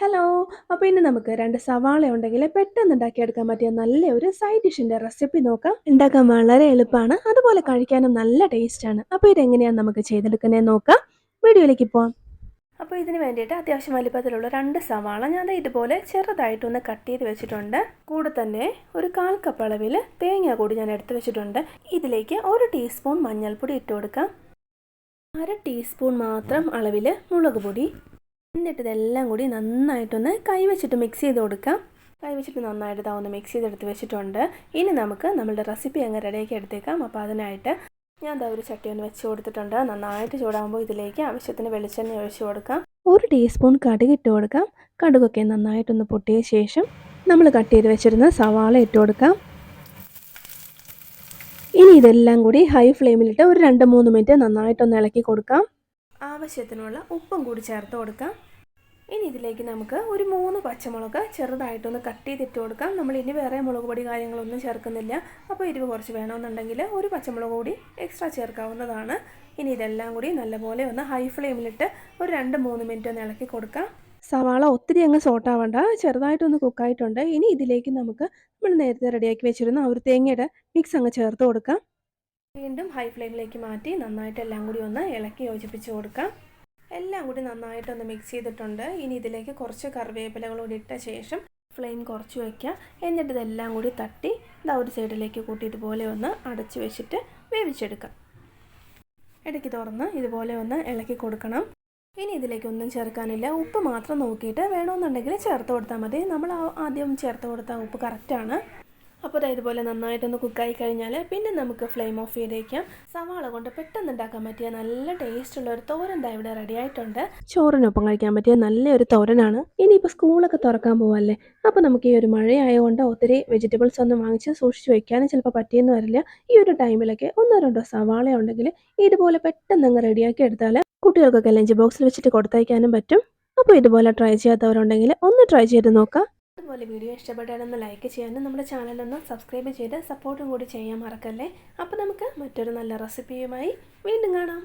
Hello അപ്പോൾ ഇനി നമുക്ക് രണ്ട് സവാള ഉണ്ടെങ്കിൽ പെട്ടെന്ന് ഉണ്ടാക്കിയെടുക്കാൻ പറ്റിയ നല്ല ഒരു സൈഡ് ഡിഷിന്റെ റെസിപ്പി നോക്കാം. ഉണ്ടാക്കാൻ വളരെ എളുപ്പമാണ്. അതുപോലെ കഴിക്കാനും നല്ല ടേസ്റ്റാണ് അപ്പോൾ ഇതെങ്ങനെയാണ് നമുക്ക് ചെയ്തെടുക്കുന്നത് നോക്കാം. വീഡിയോയിലേക്ക് പോവാം. അപ്പോൾ ഇതിന് വേണ്ടിയിട്ട് അത്യാവശ്യം വലിപ്പത്തിലുള്ള രണ്ട് സവാള ഞാൻ ഇതുപോലെ ചെറുതായിട്ടൊന്ന് കട്ട് ചെയ്ത് വെച്ചിട്ടുണ്ട്. കൂടെ തന്നെ ഒരു കാൽ കപ്പ് അളവിൽ തേങ്ങ കൂടി ഞാൻ എടുത്ത് വെച്ചിട്ടുണ്ട്. ഇതിലേക്ക് ഒരു ടീസ്പൂൺ മഞ്ഞൾപ്പൊടി ഇട്ട് കൊടുക്കാം. അര ടീസ്പൂൺ മാത്രം അളവിൽ മുളക് പൊടി. എന്നിട്ട് ഇതെല്ലാം കൂടി നന്നായിട്ടൊന്ന് കൈവച്ചിട്ട് മിക്സ് ചെയ്ത് കൊടുക്കാം. കൈവച്ചിട്ട് നന്നായിട്ട് ഇതാ ഒന്ന് മിക്സ് ചെയ്തെടുത്ത് വെച്ചിട്ടുണ്ട്. ഇനി നമുക്ക് നമ്മളുടെ റെസിപ്പി അങ്ങ് റെഡിയാക്കി എടുത്തേക്കാം. അപ്പോൾ അതിനായിട്ട് ഞാൻ ദാ ഒരു ചട്ടി ഒന്ന് വെച്ച് കൊടുത്തിട്ടുണ്ട്. നന്നായിട്ട് ചൂടാകുമ്പോൾ ഇതിലേക്ക് ആവശ്യത്തിന് വെളിച്ചെണ്ണ ഒഴിച്ച് കൊടുക്കാം. ഒരു ടീസ്പൂൺ കടുക് ഇട്ട് കൊടുക്കാം. കടുകൊക്കെ നന്നായിട്ടൊന്ന് പൊട്ടിയ ശേഷം നമ്മൾ കട്ട് ചെയ്ത് വെച്ചിരുന്ന സവാള ഇട്ട് കൊടുക്കാം. ഇനി ഇതെല്ലാം കൂടി ഹൈ ഫ്ലെയിമിലിട്ട് ഒരു രണ്ട് മൂന്ന് മിനിറ്റ് നന്നായിട്ടൊന്ന് ഇളക്കി കൊടുക്കാം. ആവശ്യത്തിനുള്ള ഉപ്പും കൂടി ചേർത്ത് കൊടുക്കാം. ഇനി ഇതിലേക്ക് നമുക്ക് ഒരു മൂന്ന് പച്ചമുളക് ചെറുതായിട്ടൊന്ന് കട്ട് ചെയ്തിട്ട് കൊടുക്കാം. നമ്മൾ ഇനി വേറെ മുളക് പൊടി കാര്യങ്ങളൊന്നും ചേർക്കുന്നില്ല. അപ്പോൾ എരിവ് കുറച്ച് വേണമെന്നുണ്ടെങ്കിൽ ഒരു പച്ചമുളക് കൂടി എക്സ്ട്രാ ചേർക്കാവുന്നതാണ്. ഇനി ഇതെല്ലാം കൂടി നല്ലപോലെ ഒന്ന് ഹൈ ഫ്ലെയിമിലിട്ട് ഒരു രണ്ട് മൂന്ന് മിനിറ്റ് ഒന്ന് ഇളക്കി കൊടുക്കാം. സവാള ഒത്തിരി അങ്ങ് സോട്ടാവണ്ട ചെറുതായിട്ടൊന്ന് കുക്കായിട്ടുണ്ട് ഇനി ഇതിലേക്ക് നമുക്ക് നമ്മൾ നേരത്തെ റെഡിയാക്കി വെച്ചിരുന്ന ആ ഒരു തേങ്ങയുടെ മിക്സ് അങ്ങ് ചേർത്ത് കൊടുക്കാം. വീണ്ടും ഹൈ ഫ്ലെയിമിലേക്ക് മാറ്റി നന്നായിട്ട് എല്ലാം കൂടി ഒന്ന് ഇളക്കി യോജിപ്പിച്ച് കൊടുക്കാം. എല്ലാം കൂടി നന്നായിട്ടൊന്ന് മിക്സ് ചെയ്തിട്ടുണ്ട്. ഇനി ഇതിലേക്ക് കുറച്ച് കറിവേപ്പിലകൾ കൂടി ഇട്ട ശേഷം ഫ്ലെയിം കുറച്ച് വയ്ക്കുക എന്നിട്ട് ഇതെല്ലാം കൂടി തട്ടി ഇതാ ഒരു സൈഡിലേക്ക് കൂട്ടി ഇതുപോലെ ഒന്ന് അടച്ച് വെച്ചിട്ട് വേവിച്ചെടുക്കാം. ഇടയ്ക്ക് തുറന്ന് ഇതുപോലെ ഒന്ന് ഇളക്കി കൊടുക്കണം. ഇനി ഇതിലേക്ക് ഒന്നും ചേർക്കാനില്ല. ഉപ്പ് മാത്രം നോക്കിയിട്ട് വേണമെന്നുണ്ടെങ്കിൽ ചേർത്ത് കൊടുത്താൽ മതി. നമ്മൾ ആദ്യം ചേർത്ത് കൊടുത്ത ഉപ്പ് കറക്റ്റാണ് അപ്പോൾ അതായത് ഇതുപോലെ നന്നായിട്ടൊന്ന് കുക്കായി കഴിഞ്ഞാൽ പിന്നെ നമുക്ക് ഫ്ലെയിം ഓഫ് ചെയ്തേക്കാം. സവാള കൊണ്ട് പെട്ടെന്ന് ഉണ്ടാക്കാൻ പറ്റിയ നല്ല ടേസ്റ്റ് ഉള്ള ഒരു തോരൻ ദാ ഇവിടെ റെഡി ആയിട്ടുണ്ട്. ചോറിനൊപ്പം കഴിക്കാൻ പറ്റിയ നല്ലൊരു തോരനാണ്. ഇനിയിപ്പോൾ സ്കൂളൊക്കെ തുറക്കാൻ പോവല്ലേ? അപ്പോൾ നമുക്ക് ഈ ഒരു മഴയായതുകൊണ്ട് ഒത്തിരി വെജിറ്റബിൾസ് ഒന്നും വാങ്ങിച്ച് സൂക്ഷിച്ച് വെക്കാനും ചിലപ്പോൾ പറ്റിയെന്ന് വരില്ല. ഈ ഒരു ടൈമിലൊക്കെ ഒന്നോ രണ്ടോ സവാള ഉണ്ടെങ്കിൽ ഇതുപോലെ പെട്ടെന്ന് അങ്ങ് റെഡിയാക്കി എടുത്താൽ കുട്ടികൾക്കൊക്കെ ലഞ്ച് ബോക്സിൽ വെച്ചിട്ട് കൊടുത്തയക്കാനും പറ്റും. അപ്പോൾ ഇതുപോലെ ട്രൈ ചെയ്യാത്തവരുണ്ടെങ്കിൽ ഒന്ന് ട്രൈ ചെയ്ത് നോക്കാം. അതുപോലെ വീഡിയോ ഇഷ്ടപ്പെട്ടാലൊന്ന് ലൈക്ക് ചെയ്യാനും നമ്മുടെ ചാനലൊന്ന് സബ്സ്ക്രൈബ് ചെയ്ത് സപ്പോർട്ടും കൂടി ചെയ്യാൻ മറക്കല്ലേ? അപ്പോൾ നമുക്ക് മറ്റൊരു നല്ല റെസിപ്പിയുമായി വീണ്ടും കാണാം.